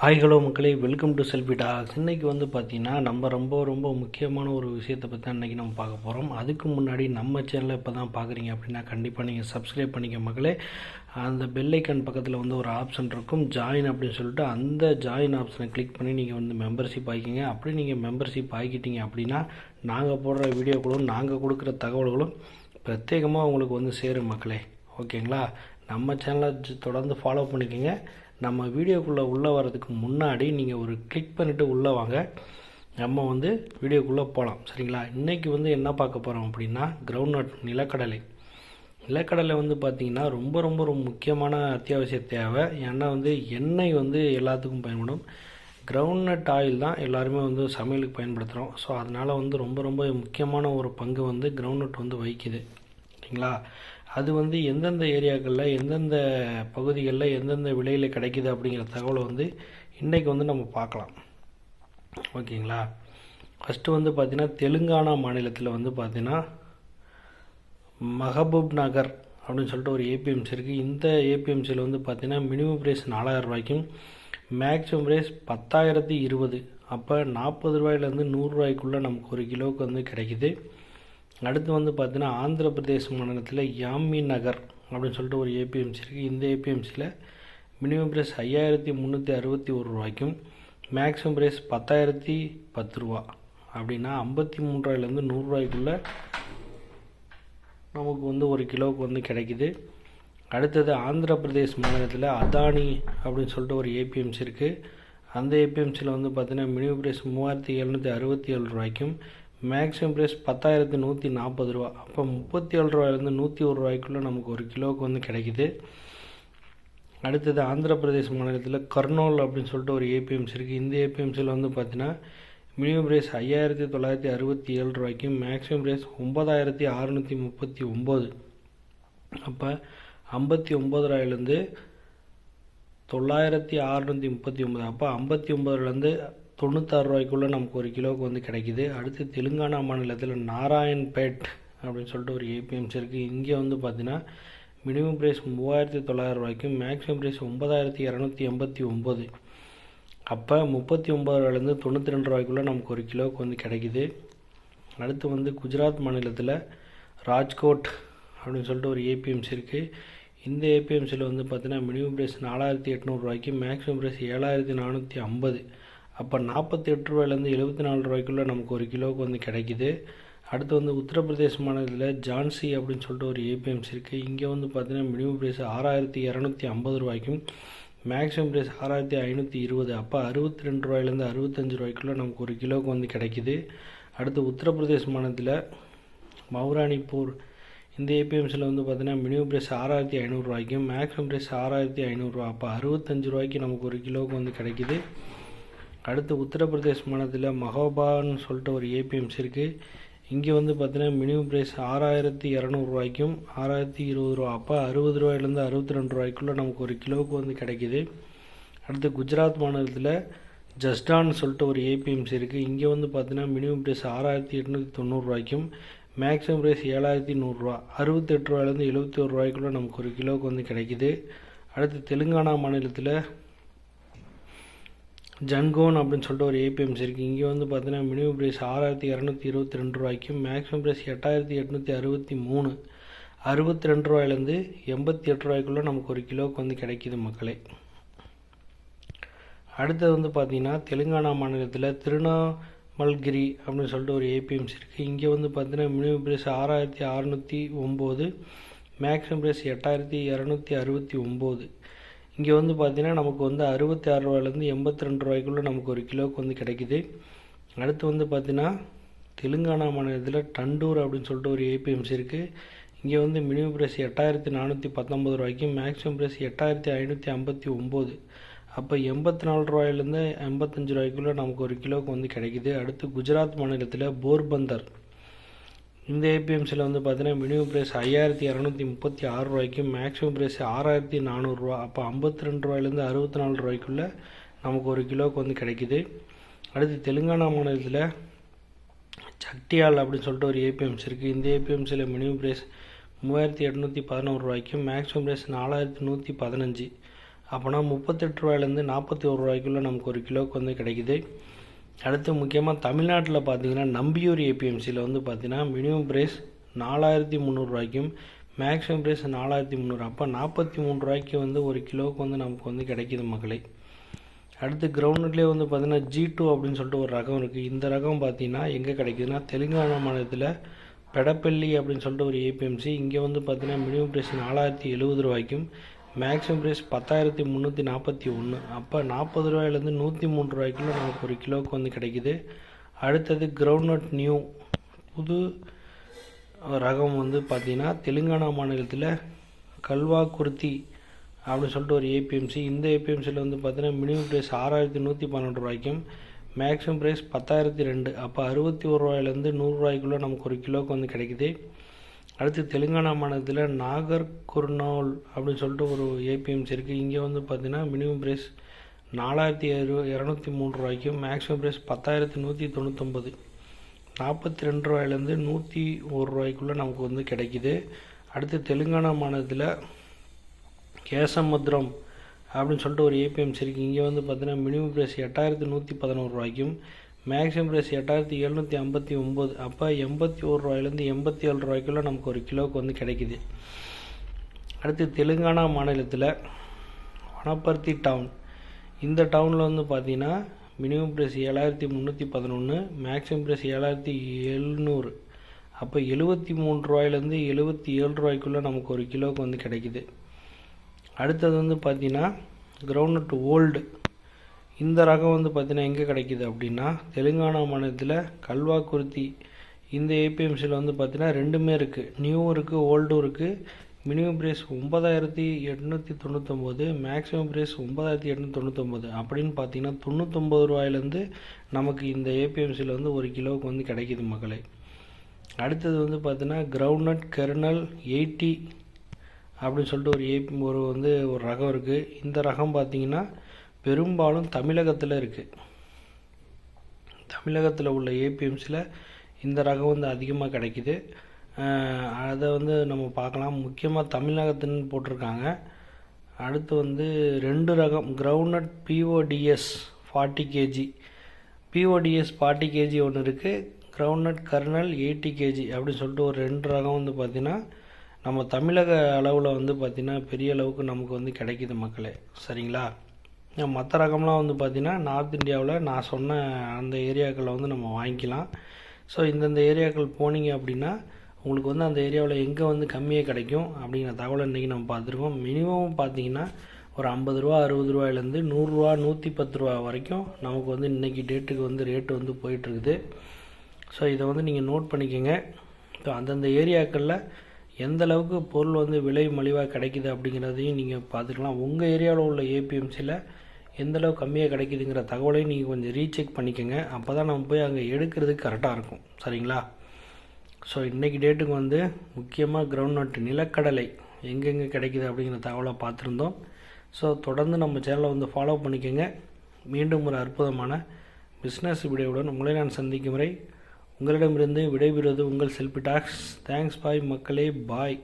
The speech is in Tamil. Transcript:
ஹாய் ஹலோ மக்களே வெல்கம் டு செல்ஃபி டாக்ஸ். இன்றைக்கி வந்து பார்த்திங்கன்னா நம்ம ரொம்ப ரொம்ப முக்கியமான ஒரு விஷயத்தை பற்றி தான் இன்றைக்கி நம்ம பார்க்க போகிறோம் அதுக்கு முன்னாடி நம்ம சேனலை இப்போ தான் பார்க்குறீங்க அப்படின்னா கண்டிப்பாக நீங்கள் சப்ஸ்கிரைப் பண்ணிக்க மக்களே. அந்த பெல்லைக்கன் பக்கத்தில் வந்து ஒரு ஆப்ஷன் இருக்கும் ஜாயின் அப்படின்னு சொல்லிட்டு அந்த ஜாயின் ஆப்ஷனை கிளிக் பண்ணி நீங்கள் வந்து மெம்பர்ஷிப் ஆகிக்கிங்க. அப்படி நீங்கள் மெம்பர்ஷிப் ஆகிக்கிட்டீங்க அப்படின்னா நாங்கள் போடுற வீடியோக்களும் நாங்கள் கொடுக்குற தகவல்களும் பிரத்யேகமாக உங்களுக்கு வந்து சேரும் மக்களே. ஓகேங்களா? நம்ம சேனலை தொடர்ந்து ஃபாலோ பண்ணிக்கோங்க. நம்ம வீடியோக்குள்ளே உள்ளே வர்றதுக்கு முன்னாடி நீங்கள் ஒரு கிளிக் பண்ணிவிட்டு உள்ளே வாங்க. நம்ம வந்து வீடியோக்குள்ளே போகலாம் சரிங்களா? இன்றைக்கி வந்து என்ன பார்க்க போகிறோம் அப்படின்னா கிரவுண்ட் நட் நிலக்கடலை. நிலக்கடலை வந்து பார்த்திங்கன்னா ரொம்ப ரொம்ப ரொம்ப முக்கியமான அத்தியாவசிய தேவை. ஏன்னா வந்து எண்ணெய் வந்து எல்லாத்துக்கும் பயன்படும். கிரவுண்ட் நட் ஆயில் தான் எல்லாருமே வந்து சமையலுக்கு பயன்படுத்துகிறோம் ஸோ அதனால் வந்து ரொம்ப ரொம்ப முக்கியமான ஒரு பங்கு வந்து கிரவுண்ட் நட் வந்து வகிக்குது. சரிங்களா? அது வந்து எந்தெந்த ஏரியாக்களில் எந்தெந்த பகுதிகளில் எந்தெந்த விலையில் கிடைக்கிது அப்படிங்கிற தகவலை வந்து இன்றைக்கி வந்து நம்ம பார்க்கலாம். ஓகேங்களா? ஃபஸ்ட்டு வந்து பார்த்திங்கன்னா தெலுங்கானா மாநிலத்தில் வந்து பார்த்திங்கன்னா மஹபூப் நகர் அப்படின்னு சொல்லிட்டு ஒரு ஏபிஎம்சி இருக்குது இந்த ஏபிஎம்சியில் வந்து பார்த்திங்கன்னா மினிமம் ப்ரைஸ் நாலாயிரம் ரூபாய்க்கும் மேக்ஸிமம் ப்ரைஸ் பத்தாயிரத்தி இருபது. அப்போ நாற்பது ரூபாயிலேருந்து நூறுரூவாய்க்குள்ளே நமக்கு ஒரு கிலோவுக்கு வந்து கிடைக்கிது. அடுத்து வந்து பார்த்தீங்கன்னா ஆந்திர பிரதேச மாநிலத்தில் யாமி நகர் அப்படின்னு சொல்லிட்டு ஒரு ஏபிஎம்சி இருக்குது இந்த ஏபிஎம்சியில் மினிமம் ப்ரைஸ் ஐயாயிரத்தி முந்நூற்றி அறுபத்தி ஒரு ரூபாய்க்கும் மேக்ஸிமம் ப்ரைஸ் பத்தாயிரத்தி பத்து ரூபா. அப்படின்னா ஐம்பத்தி மூன்றாயிலேருந்து ரூபாயிலேருந்து நூறுரூவாய்க்குள்ளே நமக்கு வந்து ஒரு கிலோவுக்கு வந்து கிடைக்குது. அடுத்தது ஆந்திர பிரதேஷ் மாநிலத்தில் அதானி அப்படின்னு சொல்லிட்டு ஒரு ஏபிஎம்சி இருக்குது அந்த ஏபிஎம்சியில் வந்து பார்த்தீங்கன்னா மினிமம் ப்ரைஸ் மூவாயிரத்தி எழுநூற்றி அறுபத்தி ஏழு ரூபாய்க்கும் மேக்ஸிமம் ப்ரைஸ் பத்தாயிரத்து நூற்றி நாற்பது ரூபா. அப்போ முப்பத்தி ஏழு ரூபாயிலேருந்து நூற்றி ஒரு ரூபாய்க்குள்ளே நமக்கு ஒரு கிலோவுக்கு வந்து கிடைக்குது. அடுத்தது ஆந்திர பிரதேஷ் மாநிலத்தில் கர்னூல் அப்படின்னு சொல்லிட்டு ஒரு ஏபிஎம்சி இருக்குது இந்த ஏபிஎம்சியில் வந்து பார்த்தீங்கன்னா மினிமம் ப்ரைஸ் ஐயாயிரத்தி தொள்ளாயிரத்தி அறுபத்தி ஏழு ரூபாய்க்கும் மேக்ஸிமம் ப்ரைஸ் ஒம்பதாயிரத்தி அறநூற்றி முப்பத்தி ஒம்பது. அப்போ ஐம்பத்தி ஒம்பது ரூபாயிலேருந்து தொள்ளாயிரத்தி அறுநூற்றி முப்பத்தி ஒம்பது. அப்போ ஐம்பத்தி ஒம்பதுலேருந்து தொண்ணூத்தாறு ரூபாய்க்குள்ளே நமக்கு ஒரு கிலோவுக்கு வந்து கிடைக்குது. அடுத்து தெலுங்கானா மாநிலத்தில் நாராயண்பேட் அப்படின்னு சொல்லிட்டு ஒரு ஏபிஎம்சி இருக்குது இங்கே வந்து பார்த்தீங்கன்னா மினிமம் ப்ரைஸ் மூவாயிரத்தி தொள்ளாயிரம் ரூபாய்க்கும் மேக்ஸிமம் ப்ரைஸ் ஒன்பதாயிரத்தி இரநூத்தி எண்பத்தி ஒம்பது அப்போ முப்பத்தி ஒம்பது ரூபாயிலேருந்து தொண்ணூற்றி ரெண்டு ரூபாய்க்குள்ளே நமக்கு ஒரு கிலோவுக்கு வந்து கிடைக்குது. அடுத்து வந்து குஜராத் மாநிலத்தில் ராஜ்கோட் அப்படின்னு சொல்லிட்டு ஒரு ஏபிஎம்சி இருக்குது இந்த ஏபிஎம்சியில் வந்து பார்த்தீங்கன்னா மினிமம் ப்ரைஸ் நாலாயிரத்தி எட்நூறுரூவாய்க்கு மேக்ஸிமம் ப்ரைஸ் ஏழாயிரத்தி நானூற்றி ஐம்பது. அப்போ நாற்பத்தி எட்டு ரூபாயிலேருந்து எழுபத்தி நாலு ரூபாய்க்குள்ளே நமக்கு ஒரு கிலோவுக்கு வந்து கிடைக்குது. அடுத்து வந்து உத்தரப்பிரதேச மாநிலத்தில் ஜான்சி அப்படின்னு சொல்லிட்டு ஒரு ஏபிஎம்சி இருக்குது இங்கே வந்து பார்த்தீங்கன்னா மினிமம் ப்ரைஸ் ஆறாயிரத்தி இரநூத்தி ஐம்பது ரூபாய்க்கும் மேக்ஸிமம் ப்ரைஸ் ஆறாயிரத்தி ஐநூற்றி இருபது. அப்போ அறுபத்தி ரெண்டு ரூபாயிலேருந்து அறுபத்தஞ்சு ரூபாய்க்குள்ளே நமக்கு ஒரு கிலோவுக்கு வந்து கிடைக்குது. அடுத்து உத்தரப்பிரதேச மாநிலத்தில் மௌரானிப்பூர் இந்த ஏபிஎம்சியில் வந்து பார்த்தீங்கன்னா மினிமம் ப்ரைஸ் ஆறாயிரத்தி ஐநூறுரூவாய்க்கும் மேக்ஸிமம் ப்ரைஸ் ஆறாயிரத்தி ஐநூறுரூவா அப்போ அறுபத்தஞ்சு ரூபாய்க்கு நமக்கு ஒரு கிலோவுக்கு வந்து கிடைக்குது. அடுத்து உத்தரப்பிரதேஷ் மாநிலத்தில் மஹோபான்னு சொல்லிட்டு ஒரு ஏபிஎம்சி இருக்குது இங்கே வந்து பார்த்தீங்கன்னா மினிமம் ப்ரைஸ் ஆறாயிரத்தி இரநூறுவாய்க்கும் ஆறாயிரத்தி இருபது ரூபா அப்போ அறுபது ரூபாயிலேருந்து அறுபத்தி ரெண்டு ரூபாய்க்குள்ளே நமக்கு ஒரு கிலோவுக்கு வந்து கிடைக்குது. அடுத்து குஜராத் மாநிலத்தில் ஜஸ்டான்னு சொல்லிட்டு ஒரு ஏபிஎம்சி இருக்குது இங்கே வந்து பார்த்தீங்கன்னா மினிமம் ப்ரைஸ் ஆறாயிரத்தி எட்நூற்றி தொண்ணூறுரூவாய்க்கும் மேக்ஸிமம் ப்ரைஸ் ஏழாயிரத்தி நூறுரூவா அறுபத்தெட்டு ரூபாயிலேருந்து எழுபத்தி ஒரு ரூபாய்க்குள்ளே நமக்கு ஒரு கிலோவுக்கு வந்து கிடைக்குது. அடுத்து தெலுங்கானா மாநிலத்தில் ஜன்கோன் அப்படின்னு சொல்லிட்டு ஒரு ஏபிஎம்சி இருக்குது இங்கே வந்து பார்த்தீங்கன்னா மினிமம் ப்ரைஸ் ஆறாயிரத்தி இரநூத்தி இருபத்தி ரெண்டு ரூபாய்க்கும் மேக்ஸிமம் ப்ரைஸ் எட்டாயிரத்தி எட்நூற்றி அறுபத்தி மூணு. அறுபத்தி ரெண்டு ரூபாயிலேருந்து எண்பத்தி எட்டு ரூபாய்க்குள்ளே நமக்கு ஒரு கிலோவுக்கு வந்து கிடைக்கிது மக்களே. அடுத்தது வந்து பார்த்தீங்கன்னா தெலுங்கானா மாநிலத்தில் திருநாமல்கிரி அப்படின்னு சொல்லிட்டு ஒரு ஏபிஎம்சி இருக்குது இங்கே வந்து பார்த்தீங்கன்னா மினிமம் ப்ரைஸ் ஆறாயிரத்தி அறநூற்றி ஒம்பது மேக்ஸிமம் ப்ரைஸ் எட்டாயிரத்தி இரநூத்தி அறுபத்தி ஒம்பது. இங்கே வந்து பார்த்தீங்கன்னா நமக்கு வந்து அறுபத்தி ஆறு ரூபாயிலேருந்து எண்பத்தி ரெண்டு ரூபாய்க்குள்ளே நமக்கு ஒரு கிலோவுக்கு வந்து கிடைக்குது. அடுத்து வந்து பார்த்தீங்கன்னா தெலுங்கானா மாநிலத்தில் டண்டூர் அப்படின்னு சொல்லிட்டு ஒரு ஏபிஎம்சி இருக்குது இங்கே வந்து மினிமம் ப்ரைஸ் எட்டாயிரத்தி நானூற்றி பத்தொம்பது ரூபாய்க்கும் மேக்ஸிமம் ப்ரைஸ் எட்டாயிரத்தி ஐநூற்றி ஐம்பத்தி ஒம்பது அப்போ எண்பத்தி நாலு ரூபாயிலேருந்து எண்பத்தஞ்சு ரூபாய்க்குள்ளே நமக்கு ஒரு கிலோவுக்கு வந்து கிடைக்குது. அடுத்து குஜராத் மாநிலத்தில் போர்பந்தர். இந்த ஏபிஎம்சியில் வந்து பார்த்தீங்கன்னா மினிமம் ப்ரைஸ் ஐயாயிரத்தி இரநூத்தி முப்பத்தி ஆறு ரூபாய்க்கும் மேக்ஸிமம் ப்ரைஸ் ஆறாயிரத்தி நானூறுரூவா அப்போ ஐம்பத்தி ரெண்டு ரூபாயிலேருந்து அறுபத்தி நாலு ரூபாய்க்குள்ளே நமக்கு ஒரு கிலோவுக்கு வந்து கிடைக்குது. அடுத்து தெலுங்கானா மாநிலத்தில் சக்தியால் அப்படின்னு சொல்லிட்டு ஒரு ஏபிஎம்சி இருக்குது இந்த ஏபிஎம்சியில் மினிமம் ப்ரைஸ் மூவாயிரத்தி எட்நூற்றி பதினோரு ரூபாய்க்கும் மேக்ஸிமம் ப்ரைஸ் நாலாயிரத்தி நூற்றி பதினஞ்சு. அப்போனா முப்பத்தெட்டு ரூபாயிலேருந்து நாற்பத்தி ஒரு ரூபாய்க்குள்ளே நமக்கு ஒரு கிலோவுக்கு வந்து கிடைக்குது. அடுத்து முக்கியமாக தமிழ்நாட்டில் பார்த்தீங்கன்னா நம்பியூர் ஏபிஎம்சியில் வந்து பார்த்தீங்கன்னா மினிமம் ப்ரைஸ் நாலாயிரத்தி முந்நூறுரூவாய்க்கும் மேக்ஸிமம் ப்ரைஸ் நாலாயிரத்தி முந்நூறு. அப்போ நாற்பத்தி மூணு ரூபாய்க்கு வந்து ஒரு கிலோவுக்கு வந்து நமக்கு வந்து கிடைக்கிது மக்களே. அடுத்து கிரவுண்ட்லேயே வந்து பார்த்தீங்கன்னா ஜி டூ அப்படின்னு சொல்லிட்டு ஒரு ரகம் இருக்குது இந்த ரகம் பார்த்தீங்கன்னா எங்கே கிடைக்குதுன்னா தெலுங்கானா மாநிலத்தில் பெடப்பள்ளி அப்படின்னு சொல்லிட்டு ஒரு ஏபிஎம்சி இங்கே வந்து பார்த்தீங்கன்னா மினிமம் ப்ரைஸ் நாலாயிரத்தி எழுபது ரூபாய்க்கும் மேக்ஸிமம் ப்ரைஸ் பத்தாயிரத்தி முந்நூற்றி நாற்பத்தி ஒன்று அப்போ நாற்பது ரூபாயிலேருந்து நூற்றி மூணு ரூபாய்க்குள்ள நமக்கு ஒரு கிலோவுக்கு வந்து கிடைக்குது. அடுத்தது கிரவுண்ட்நட் நியூ புது ரகம் வந்து பார்த்திங்கன்னா தெலுங்கானா மாநிலத்தில் கல்வா குர்த்தி அப்படின்னு சொல்லிட்டு ஒரு ஏபிஎம்சி இந்த ஏபிஎம்சியில் வந்து பார்த்தீங்கன்னா மினிமம் ப்ரைஸ் ஆறாயிரத்தி நூற்றி பன்னெண்டு ரூபாய்க்கும் மேக்ஸிமம் ப்ரைஸ் பத்தாயிரத்தி ரெண்டு. அப்போ அறுபத்தி ஒரு ரூபாயிலேருந்து நூறுரூவாய்க்குள்ளே நமக்கு ஒரு கிலோவுக்கு வந்து கிடைக்குது. அடுத்து தெலுங்கானா மாநிலத்தில் நாகர் குர்னோல் அப்படின்னு சொல்லிட்டு ஒரு ஏபிஎம்சி இருக்குது இங்கே வந்து பார்த்திங்கன்னா மினிமம் ப்ரைஸ் நாலாயிரத்தி இரு இரநூத்தி மூணு ரூபாய்க்கும் மேக்ஸிமம் ப்ரைஸ் பத்தாயிரத்தி நூற்றி தொண்ணூத்தொம்பது நாற்பத்தி ரெண்டு ரூபாயிலேருந்து நூற்றி ஒரு ரூபாய்க்குள்ளே நமக்கு வந்து கிடைக்குது. அடுத்து தெலுங்கானா மாநிலத்தில் கேசமுத்ரம் அப்படின்னு சொல்லிட்டு ஒரு ஏபிஎம்சி இருக்குது இங்கே வந்து பார்த்திங்கன்னா மினிமம் ப்ரைஸ் எட்டாயிரத்தி நூற்றி பதினோரு ரூபாய்க்கும் மேக்ஸிமம் ப்ரைஸ் எட்டாயிரத்தி எழுநூற்றி ஐம்பத்தி ஒம்பது அப்போ எண்பத்தி ஒரு ரூபாயிலேருந்து எண்பத்தி ஏழு ரூபாய்க்குள்ளே நமக்கு ஒரு கிலோவுக்கு வந்து கிடைக்குது. அடுத்து தெலுங்கானா மாநிலத்தில் வனப்பர்த்தி டவுன் இந்த டவுனில் வந்து பார்த்தீங்கன்னா மினிமம் ப்ரைஸ் ஏழாயிரத்தி முந்நூற்றி பதினொன்று மேக்ஸிமம் ப்ரைஸ் ஏழாயிரத்தி எழுநூறு. அப்போ எழுபத்தி மூணு ரூபாயிலேருந்து எழுபத்தி ஏழு ரூபாய்க்குள்ளே நமக்கு ஒரு கிலோவுக்கு வந்து கிடைக்குது. அடுத்தது வந்து பார்த்தீங்கன்னா கிரவுண்ட்நட் ஓல்டு இந்த ரகம் வந்து பார்த்தீங்கன்னா எங்கே கிடைக்கிது அப்படின்னா தெலுங்கானா மாநிலத்தில் கல்வாக்குருத்தி. இந்த ஏபிஎம்சியில் வந்து பார்த்தீங்கன்னா ரெண்டுமே இருக்குது நியூவும் இருக்குது ஓல்டும் இருக்குது மினிமம் ப்ரைஸ் ஒன்பதாயிரத்தி எட்நூற்றி தொண்ணூத்தொம்பது மேக்ஸிமம் ப்ரைஸ் ஒன்பதாயிரத்தி எட்நூற்றி தொண்ணூத்தொம்பது அப்படின்னு பார்த்தீங்கன்னா தொண்ணூத்தொம்பது ரூபாயிலேருந்து நமக்கு இந்த ஏபிஎம்சியில் வந்து ஒரு கிலோவுக்கு வந்து கிடைக்கிது மக்களே. அடுத்தது வந்து பார்த்தீங்கன்னா கிரவுண்ட்நட் கெர்னல் எயிட்டி அப்படின்னு சொல்லிட்டு ஒரு ஏபி ஒரு வந்து ஒரு ரகம் இருக்குது இந்த ரகம் பார்த்திங்கன்னா பெரும்பாலும் தமிழகத்தில் இருக்குது தமிழகத்தில் உள்ள ஏபிஎம்சியில் இந்த ரகம் வந்து அதிகமாக கிடைக்கிது. அதை வந்து நம்ம பார்க்கலாம். முக்கியமாக தமிழகத்துன்னு போட்டிருக்காங்க. அடுத்து வந்து ரெண்டு ரகம் groundnut BOTS forty KG BOTS forty KG ஒன்று இருக்குது கிரவுண்ட்நட் கர்னல் எயிட்டி கேஜி அப்படின்னு சொல்லிட்டு ஒரு ரெண்டு ரகம் வந்து பார்த்திங்கன்னா நம்ம தமிழக அளவில் வந்து பார்த்திங்கன்னா பெரிய அளவுக்கு நமக்கு வந்து கிடைக்கிது மக்களே. சரிங்களா? மற்ற ரகம்லாம் வந்து பார்த்திங்கன்னா நார்த் இந்தியாவில் நான் சொன்ன அந்த ஏரியாக்களில் வந்து நம்ம வாங்கிக்கலாம். ஸோ இந்தந்த ஏரியாக்கள் போனீங்க அப்படின்னா உங்களுக்கு வந்து அந்த ஏரியாவில் எங்கே வந்து கம்மியாக கிடைக்கும் அப்படிங்கிற தகவலை இன்றைக்கி நம்ம பார்த்துருக்கோம். மினிமம் பார்த்தீங்கன்னா ஒரு ஐம்பது ரூபா அறுபது ரூபாயிலேருந்து நூறுரூவா நூற்றி பத்து ரூபா வரைக்கும் நமக்கு வந்து இன்றைக்கி டேட்டுக்கு வந்து ரேட்டு வந்து போயிட்டுருக்குது. ஸோ இதை வந்து நீங்கள் நோட் பண்ணிக்கோங்க. ஸோ அந்தந்த ஏரியாக்களில் எந்த அளவுக்கு பொருள் வந்து விலை மலிவாக கிடைக்குது அப்படிங்கிறதையும் நீங்கள் பார்த்துக்கலாம். உங்கள் ஏரியாவில் உள்ள ஏபிஎம்சியில் எந்தளவுக்கு கம்மியாக கிடைக்குதுங்கிற தகவலையும் நீங்கள் கொஞ்சம் ரீசெக் பண்ணிக்கோங்க. அப்போ தான் நம்ம போய் அங்கே எடுக்கிறதுக்கு கரெக்டாக இருக்கும். சரிங்களா? ஸோ இன்றைக்கி டேட்டுக்கு வந்து முக்கியமாக கிரவுண்ட் நட் நிலக்கடலை எங்கெங்கே கிடைக்குது அப்படிங்கிற தகவலை பார்த்துருந்தோம். ஸோ தொடர்ந்து நம்ம சேனலை வந்து ஃபாலோ பண்ணிக்கோங்க. மீண்டும் ஒரு அற்புதமான பிஸ்னஸ் விடையுடன் உங்களை நான் சந்திக்கும் வரை உங்களிடமிருந்து விடைபெறுவது உங்கள் செல்பி டாக்ஸ் தேங்க்ஸ் பாய் மக்களே. பாய்